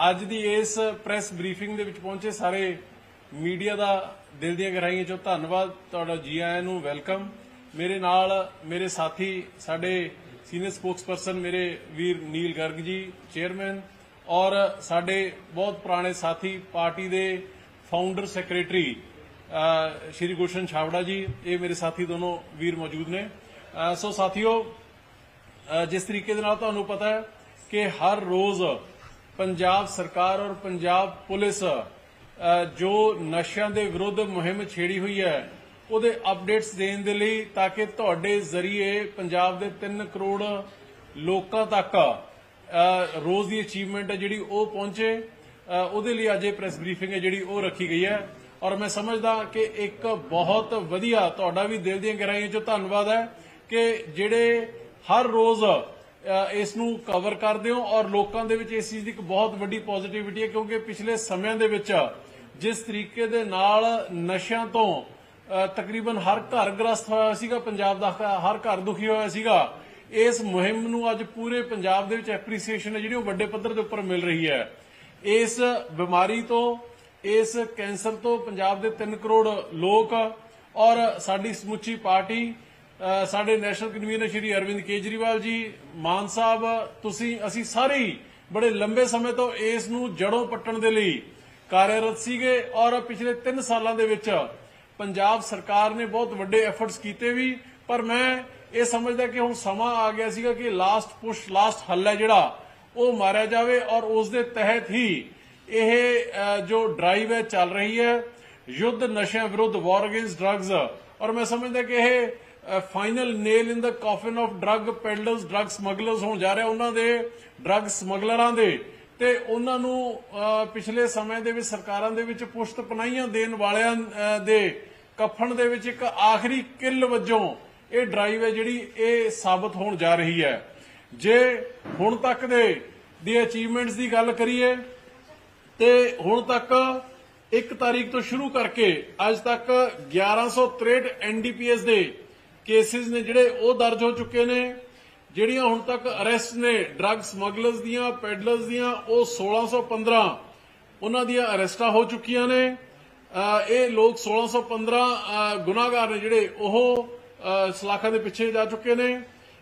ਅੱਜ ਦੀ ਇਸ press briefing ਦੇ ਵਿੱਚ ਪਹੁੰਚੇ ਸਾਰੇ ਮੀਡੀਆ ਦਾ ਦਿਲ ਦੀਆਂ ਗਹਿਰਾਈਆਂ ਚੋਂ ਧੰਨਵਾਦ। ਤੁਹਾਡਾ ਜੀ ਆਇਆਂ ਨੂੰ ਵੈਲਕਮ ਮੇਰੇ ਨਾਲ ਮੇਰੇ ਸਾਥੀ, ਸਾਡੇ ਸੀਨੀਅਰ ਸਪੋਕਸਪਰਸਨ ਮੇਰੇ ਵੀਰ ਨੀਲ ਗਰਗ ਜੀ ਚੇਅਰਮੈਨ ਔਰ ਸਾਡੇ ਬਹੁਤ ਪੁਰਾਣੇ ਸਾਥੀ, ਪਾਰਟੀ ਦੇ ਫਾਊਂਡਰ ਸੈਕਟਰੀ ਸ਼੍ਰੀ ਗੁਸ਼ਨ ਛਾਵੜਾ ਜੀ, ਇਹ ਮੇਰੇ ਸਾਥੀ ਦੋਨੋਂ ਵੀਰ ਮੌਜੂਦ ਨੇ। ਸੋ ਸਾਥੀਓ ਜਿਸ ਤਰੀਕੇ ਦੇ ਨਾਲ ਤੁਹਾਨੂੰ ਪਤਾ ਹੈ ਕਿ ਹਰ ਰੋਜ਼ ਪੰਜਾਬ ਸਰਕਾਰ ਔਰ ਪੰਜਾਬ ਪੁਲਿਸ ਜੋ ਨਸ਼ਿਆਂ ਦੇ ਵਿਰੁੱਧ ਮੁਹਿੰਮ ਛੇੜੀ ਹੋਈ ਹੈ, ਉਹਦੇ ਅਪਡੇਟਸ ਦੇਣ ਦੇ ਲਈ ਤਾਂ ਕਿ ਤੁਹਾਡੇ ਜ਼ਰੀਏ ਪੰਜਾਬ ਦੇ 3 ਕਰੋੜ ਲੋਕਾਂ ਤੱਕ ਰੋਜ਼ ਦੀ ਅਚੀਵਮੈਂਟ ਹੈ ਜਿਹੜੀ ਉਹ ਪਹੁੰਚੇ ਉਹਦੇ ਲਈ ਅੱਜ ਇਹ ਪ੍ਰੈਸ ਬਰੀਫਿੰਗ ਹੈ ਜਿਹੜੀ ਉਹ ਰੱਖੀ ਗਈ ਹੈ। ਔਰ ਮੈਂ ਸਮਝਦਾ ਕਿ ਇੱਕ ਬਹੁਤ ਵਧੀਆ ਤੁਹਾਡਾ ਵੀ ਦਿਲ ਦੀਆਂ ਗਹਿਰਾਈਆਂ ਚੋਂ ਧੰਨਵਾਦ ਹੈ ਕਿ ਜਿਹੜੇ ਹਰ ਰੋਜ਼ ਇਸ ਨੂੰ ਕਵਰ ਕਰਦੇ ਹੋ ਔਰ ਲੋਕਾਂ ਦੇ ਵਿੱਚ ਇਸ ਚੀਜ਼ ਦੀ ਇੱਕ ਬਹੁਤ ਵੱਡੀ ਪੋਜ਼ਿਟਿਵਿਟੀ ਹੈ ਕਿਉਂਕਿ ਪਿਛਲੇ ਸਮਿਆਂ ਦੇ ਵਿੱਚ ਜਿਸ ਤਰੀਕੇ ਦੇ ਨਾਲ ਨਸ਼ਿਆਂ ਤੋਂ ਤਕਰੀਬਨ ਹਰ ਘਰ ਗ੍ਰਸਤ ਹੋਇਆ ਸੀਗਾ, ਪੰਜਾਬ ਦਾ ਹਰ ਘਰ ਦੁਖੀ ਹੋਇਆ ਸੀਗਾ, ਇਸ ਮੁਹਿੰਮ ਨੂੰ ਅੱਜ ਪੂਰੇ ਪੰਜਾਬ ਦੇ ਵਿੱਚ ਐਪਰੀਸੀਏਸ਼ਨ ਹੈ ਜਿਹੜੀ ਉਹ ਵੱਡੇ ਪੱਧਰ ਦੇ ਉੱਪਰ ਮਿਲ ਰਹੀ ਹੈ। ਇਸ ਬਿਮਾਰੀ ਤੋਂ, ਇਸ ਕੈਂਸਰ ਤੋਂ ਪੰਜਾਬ ਦੇ 3 ਕਰੋੜ ਲੋਕ ਔਰ ਸਾਡੀ ਸਮੁੱਚੀ ਪਾਰਟੀ ਸਾਡੇ ਨੈਸ਼ਨਲ ਕਨਵੀਨਰ ਸ਼੍ਰੀ ਅਰਵਿੰਦ ਕੇਜਰੀਵਾਲ ਜੀ, ਮਾਨ ਸਾਹਿਬ, ਤੁਸੀਂ, ਅਸੀਂ ਸਾਰੇ ਹੀ ਬੜੇ ਲੰਬੇ ਸਮੇਂ ਤੋਂ ਇਸ ਨੂੰ ਜੜੋਂ ਪੱਟਣ ਦੇ ਲਈ ਕਾਰਜਰਤ ਸੀਗੇ ਔਰ ਪਿਛਲੇ 3 ਸਾਲਾਂ ਦੇ ਵਿੱਚ ਪੰਜਾਬ ਸਰਕਾਰ ਨੇ ਬਹੁਤ ਵੱਡੇ ਐਫਰਟਸ ਕੀਤੇ ਵੀ, ਪਰ ਮੈਂ ਇਹ ਸਮਝਦਾ ਕਿ ਹੁਣ ਸਮਾਂ ਆ ਗਿਆ ਸੀਗਾ ਕਿ ਲਾਸਟ ਪੁਸ਼ ਲਾਸਟ ਹੱਲ ਹੈ ਜਿਹੜਾ, ਉਹ ਮਾਰਿਆ ਜਾਵੇ ਔਰ ਉਸ ਦੇ ਤਹਿਤ ਹੀ ਇਹ ਜੋ ਡਰਾਈਵ ਹੈ ਚੱਲ ਰਹੀ ਹੈ, ਯੁੱਧ ਨਸ਼ਿਆਂ ਵਿਰੁੱਧ ਵਾਰ ਅਗੇਂਸਟ ਡਰੱਗਸ ਔਰ ਮੈਂ ਸਮਝਦਾ ਕਿ ਇਹ final nail in the coffin of drug peddlers drug smugglers ਹੋਣ ਜਾ ਰਿਹਾ ਉਹਨਾਂ ਦੇ ਡਰੱਗ ਸਮਗਲਰਾਂ ਦੇ। ਤੇ ਉਹਨਾਂ ਨੂੰ ਪਿਛਲੇ ਸਮੇਂ ਦੇ ਵਿੱਚ ਸਰਕਾਰਾਂ ਦੇ ਵਿੱਚ ਪੁਸ਼ਤ ਪਨਾਈਆਂ ਦੇਣ ਵਾਲਿਆਂ ਦੇ ਕਫਨ ਦੇ ਵਿੱਚ ਇੱਕ ਆਖਰੀ ਕਿੱਲ ਵਜੋਂ ਇਹ ਡਰਾਈਵ ਹੈ ਜਿਹੜੀ ਇਹ ਸਾਬਤ ਹੋਣ ਜਾ ਰਹੀ ਹੈ। ਜੇ ਹੁਣ ਤੱਕ ਦੇ, ਦੀ ਅਚੀਵਮੈਂਟਸ ਦੀ ਗੱਲ ਕਰੀਏ, ਤੇ ਹੁਣ ਤੱਕ 1 ਤਾਰੀਖ ਤੋਂ ਸ਼ੁਰੂ ਕਰਕੇ ਅੱਜ ਤੱਕ 1163 ਐਨਡੀਪੀਐਸ ਦੇ ਕੇਸਿਸ ਨੇ ਜਿਹੜੇ ਉਹ ਦਰਜ ਹੋ ਚੁੱਕੇ ਨੇ, ਜਿਹੜੀਆਂ ਹੁਣ ਤੱਕ ਅਰੈਸਟ ਨੇ ਡਰੱਗ ਸਮਗਲਰਸ ਦੀਆਂ ਪੈਡਲਰਸ ਦੀਆਂ, ਉਹ 1615 ਉਹਨਾਂ ਦੀਆਂ ਅਰੈਸਟਾਂ ਹੋ ਚੁੱਕੀਆਂ ਨੇ। ਇਹ ਲੋਕ 1615 ਅਹ ਗੁਨਾਹਗਾਰ ਨੇ ਜਿਹੜੇ, ਉਹ ਸਲਾਖਾਂ ਦੇ ਪਿੱਛੇ ਜਾ ਚੁੱਕੇ ਨੇ।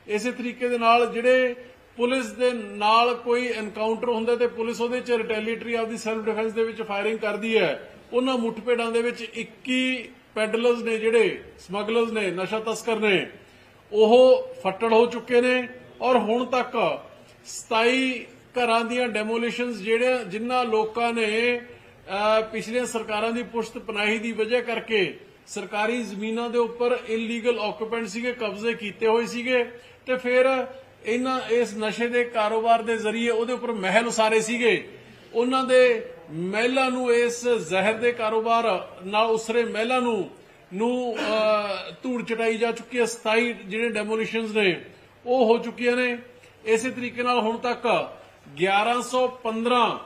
ਇਸੇ ਤਰੀਕੇ ਦੇ ਨਾਲ ਜਿਹੜੇ ਪੁਲਿਸ ਦੇ ਨਾਲ ਕੋਈ ਐਨਕਾਊਂਟਰ ਹੁੰਦਾ ਤੇ ਪੁਲਿਸ ਉਹਦੇ ਚ ਰਿਟੈਲੀਟਰੀ ਆਪਦੀ ਸੈਲਫ ਡਿਫੈਂਸ ਦੇ ਵਿੱਚ ਫਾਇਰਿੰਗ ਕਰਦੀ ਹੈ, ਉਹਨਾਂ ਮੁੱਠਭੇੜਾਂ ਦੇ ਵਿੱਚ 21 ਪੈਡਲਰਸ ਨੇ ਜਿਹੜੇ ਸਮਗਲਰਸ ਨੇ, ਨਸ਼ਾ ਤਸਕਰ ਨੇ, ਉਹ ਫੱਟੜ ਹੋ ਚੁੱਕੇ ਨੇ ਔਰ ਹੁਣ ਤੱਕ 27 ਘਰਾਂ ਦੀਆਂ ਡੈਮੋਲੀਸ਼ਨਸ ਜਿਹੜੇ ਜਿਨ੍ਹਾਂ ਲੋਕਾਂ ਨੇ ਪਿਛਲੀਆਂ ਸਰਕਾਰਾਂ ਦੀ ਪੁਸ਼ਤ ਪਨਾਹੀ ਦੀ ਵਜ੍ਹਾ ਕਰਕੇ ਸਰਕਾਰੀ ਜ਼ਮੀਨਾਂ ਦੇ ਉੱਪਰ ਇਲੀਗਲ ਆਕੂਪੈਂਟ ਸੀਗੇ, ਕਬਜ਼ੇ ਕੀਤੇ ਹੋਏ ਸੀਗੇ ਤੇ ਫਿਰ ਇਹਨਾਂ ਇਸ ਨਸ਼ੇ ਦੇ ਕਾਰੋਬਾਰ ਦੇ ਜ਼ਰੀਏ ਉਹਦੇ ਉੱਪਰ ਮਹਿਲ ਉਸਾਰੇ ਸੀਗੇ। ਉਹਨਾਂ ਦੇ ਮਹਿਲਾ ਨੂੰ ਇਸ ਜ਼ਹਿਰ ਦੇ ਕਾਰੋਬਾਰ ਨਾਲ ਉਸਰੇ ਮਹਿਲਾ ਨੂੰ ਨੂੰ ਧੂੜ ਚਟਾਈ ਜਾ ਚੁੱਕੀ ਹੈ। 27 ਜਿਹੜੇ ਡੈਮੋਲੀਸ਼ਨਸ ਨੇ ਉਹ ਹੋ ਚੁੱਕੀਆਂ ਨੇ। ਇਸੇ ਤਰੀਕੇ ਨਾਲ ਹੁਣ ਤੱਕ 1115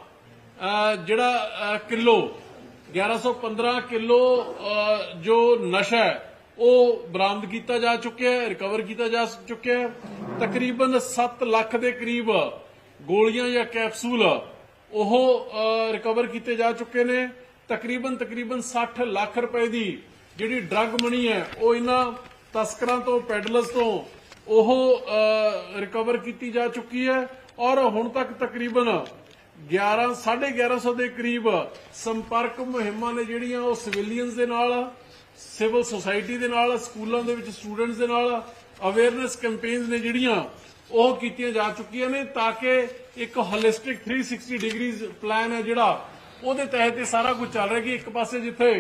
ਅਹ, ਜਿਹੜਾ ਅਹ, ਕਿਲੋ 1115 ਕਿਲੋ ਜੋ ਨਸ਼ਾ ਹੈ ਉਹ ਬਰਾਮਦ ਕੀਤਾ ਜਾ ਚੁੱਕਿਆ ਹੈ ਰਿਕਵਰ ਕੀਤਾ ਜਾ ਚੁੱਕਿਆ ਹੈ। ਤਕਰੀਬਨ 7 ਲੱਖ ਦੇ ਕਰੀਬ ਗੋਲੀਆਂ ਜਾਂ ਕੈਪਸੂਲ ਉਹ ਰਿਕਵਰ ਕੀਤੇ ਜਾ ਚੁੱਕੇ ਨੇ। ਤਕਰੀਬਨ ਤਕਰੀਬਨ 60 ਲੱਖ ਰੁਪਏ ਦੀ ਜਿਹੜੀ ਡਰੱਗ ਮਨੀ ਹੈ, ਉਹ ਇਹਨਾਂ ਤਸਕਰਾਂ ਤੋਂ ਪੈਡਲਰਸ ਤੋਂ ਉਹ ਰਿਕਵਰ ਕੀਤੀ ਜਾ ਚੁੱਕੀ ਹੈ। ਔਰ ਹੁਣ ਤੱਕ ਤਕਰੀਬਨ 11 1150 ਦੇ ਕਰੀਬ ਸੰਪਰਕ ਮੁਹਿੰਮਾਂ ਨੇ ਜਿਹੜੀਆਂ ਉਹ ਸਿਵਿਲੀਅਨਸ ਦੇ ਨਾਲ ਸਿਵਲ ਸੁਸਾਇਟੀ ਦੇ ਨਾਲ, ਸਕੂਲਾਂ ਦੇ ਵਿੱਚ ਸਟੂਡੈਂਟਸ ਦੇ ਨਾਲ ਅਵੇਅਰਨੈਸ ਕੈਂਪੇਨਸ ਨੇ ਜਿਹੜੀਆਂ ਉਹ ਕੀਤੀਆਂ ਜਾ ਚੁੱਕੀਆਂ ਨੇ ਤਾਂ ਕਿ ਇੱਕ ਹੋਲਿਸਟਿਕ 360 ਡਿਗਰੀਜ਼ ਪਲਾਨ ਹੈ ਜਿਹੜਾ ਉਹਦੇ ਤਹਿਤ ਇਹ ਸਾਰਾ ਕੁਝ ਚੱਲ ਰਿਹਾ ਕਿ ਇੱਕ ਪਾਸੇ ਜਿੱਥੇ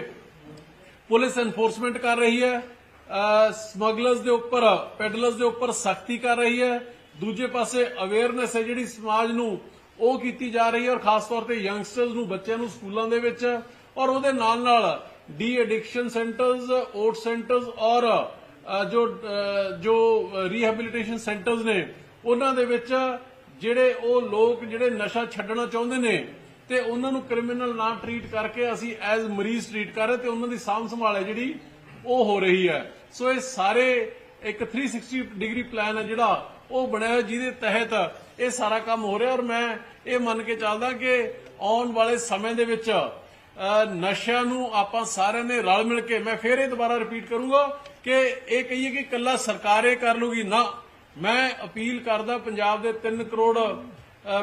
ਪੁਲਿਸ ਐਨਫੋਰਸਮੈਂਟ ਕਰ ਰਹੀ ਹੈ ਸਮਗਲਰਸ ਦੇ ਉੱਪਰ ਪੈਡਲਰਸ ਦੇ ਉੱਪਰ ਸਖਤੀ ਕਰ ਰਹੀ ਹੈ ਦੂਜੇ ਪਾਸੇ ਅਵੇਅਰਨੈਸ ਹੈ ਜਿਹੜੀ ਸਮਾਜ ਨੂੰ ਉਹ ਕੀਤੀ ਜਾ ਰਹੀ ਹੈ ਔਰ ਖਾਸ ਤੌਰ ਤੇ ਯੰਗਸਟਰਸ ਨੂੰ ਬੱਚਿਆਂ ਨੂੰ ਸਕੂਲਾਂ ਦੇ ਵਿੱਚ ਔਰ ਉਹਦੇ ਨਾਲ ਨਾਲ de addiction centres OAT centres ਔਰ ਜੋ ਅ, ਜੋ ਰੀਹੈਬਿਲਿਟੇਸ਼ਨ ਸੈਂਟਰਸ ਨੇ ਉਹਨਾਂ ਦੇ ਵਿੱਚ ਜਿਹੜੇ ਉਹ ਲੋਕ ਜਿਹੜੇ ਨਸ਼ਾ ਛੱਡਣਾ ਚਾਹੁੰਦੇ ਨੇ ਤੇ ਉਹਨਾਂ ਨੂੰ ਕ੍ਰਿਮੀਨਲ ਨਾ ਟਰੀਟ ਕਰਕੇ ਅਸੀਂ ਐਜ਼ ਮਰੀਜ਼ ਟਰੀਟ ਕਰ ਰਹੇ ਤੇ ਉਹਨਾਂ ਦੀ ਸਾਂਭ ਸੰਭਾਲ ਹੈ ਜਿਹੜੀ ਉਹ ਹੋ ਰਹੀ ਹੈ। ਸੋ ਇਹ ਸਾਰੇ ਇੱਕ 360 ਡਿਗਰੀ ਪਲਾਨ ਹੈ ਜਿਹੜਾ ਉਹ ਬਣਿਆ ਹੋਇਆ ਜਿਹਦੇ ਤਹਿਤ ਇਹ ਸਾਰਾ ਕੰਮ ਹੋ ਰਿਹਾ ਔਰ ਮੈਂ ਇਹ ਮੰਨ ਕੇ ਚੱਲਦਾ ਕਿ ਆਉਣ ਵਾਲੇ ਸਮੇਂ ਦੇ ਵਿੱਚ ਨਸ਼ਿਆਂ ਨੂੰ ਆਪਾਂ ਸਾਰਿਆਂ ਨੇ ਰਲ ਮਿਲ ਕੇ ਮੈਂ ਫੇਰ ਇਹ ਦੁਬਾਰਾ ਰਿਪੀਟ ਕਰੂੰਗਾ ਕਿ ਇਹ ਕਹੀਏ ਕਿ ਕੱਲਾ ਸਰਕਾਰ ਇਹ ਕਰ ਲੂਗੀ, ਨਾ। ਮੈਂ ਅਪੀਲ ਕਰਦਾ ਪੰਜਾਬ ਦੇ 3 ਕਰੋੜ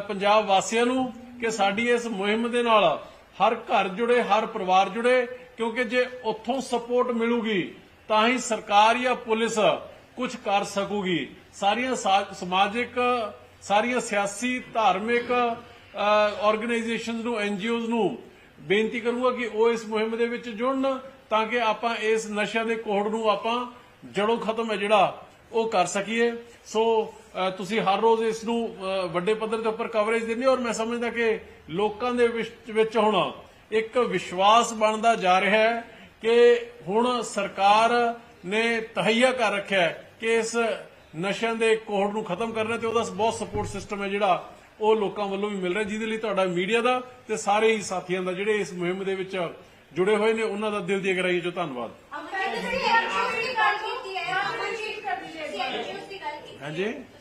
ਪੰਜਾਬ ਵਾਸੀਆਂ ਨੂੰ ਕਿ ਸਾਡੀ ਇਸ ਮੁਹਿੰਮ ਦੇ ਨਾਲ ਹਰ ਘਰ ਜੁੜੇ, ਹਰ ਪਰਿਵਾਰ ਜੁੜੇ, ਕਿਉਂਕਿ ਜੇ ਉੱਥੋਂ ਸਪੋਰਟ ਮਿਲੂਗੀ, ਤਾਂ ਹੀ ਸਰਕਾਰ ਜਾਂ ਪੁਲਿਸ ਕੁਝ ਕਰ ਸਕੂਗੀ। ਸਾਰੀਆਂ ਸਮਾਜਿਕ, ਸਾਰੀਆਂ ਸਿਆਸੀ, ਧਾਰਮਿਕ ਆਰਗੇਨਾਈਜੇਸ਼ਨਸ ਨੂੰ ਐਨਜੀਓਜ਼ ਨੂੰ ਬੇਨਤੀ ਕਰੂੰਗਾ ਕਿ ਉਹ ਇਸ ਮੁਹਿੰਮ ਦੇ ਵਿੱਚ ਜੁੜਨ, ਤਾਂ ਕਿ ਆਪਾਂ ਇਸ ਨਸ਼ਿਆਂ ਦੇ ਕੋਹੜ ਨੂੰ ਆਪਾਂ ਜੜੋਂ ਖਤਮ ਹੈ ਜਿਹੜਾ ਉਹ ਕਰ ਸਕੀਏ। ਸੋ ਤੁਸੀਂ ਹਰ ਰੋਜ਼ ਇਸ ਨੂੰ ਵੱਡੇ ਪੱਧਰ ਦੇ ਉੱਪਰ ਕਵਰੇਜ ਦਿੰਦੇ ਹੋ ਔਰ ਮੈਂ ਸਮਝਦਾ ਕਿ ਲੋਕਾਂ ਦੇ ਵਿੱਚ ਹੁਣ ਇੱਕ ਵਿਸ਼ਵਾਸ ਬਣਦਾ ਜਾ ਰਿਹਾ ਹੈ ਕਿ ਹੁਣ ਸਰਕਾਰ ਨੇ ਤਹਈਆ ਕਰ ਰੱਖਿਆ ਕਿ ਇਸ ਨਸ਼ਿਆਂ ਦੇ ਕੋਹੜ ਨੂੰ ਖਤਮ ਕਰਨਾ ਤੇ ਉਹਦਾ ਬਹੁਤ ਸਪੋਰਟ ਸਿਸਟਮ ਹੈ ਜਿਹੜਾ ਉਹ ਲੋਕਾਂ ਵੱਲੋਂ ਵੀ ਮਿਲ ਰਿਹਾ ਜਿਹਦੇ ਲਈ ਤੁਹਾਡਾ ਮੀਡੀਆ ਦਾ ਤੇ ਸਾਰੇ ਹੀ ਸਾਥੀਆਂ ਦਾ, ਜਿਹੜੇ ਇਸ ਮੁਹਿੰਮ ਦੇ ਵਿੱਚ ਜੁੜੇ ਹੋਏ ਨੇ, ਉਹਨਾਂ ਦਾ ਦਿਲ ਦੀ ਗਹਿਰਾਈ ਚੋਂ ਧੰਨਵਾਦ। ਅੰਬੇਡਕਰ ਦੀ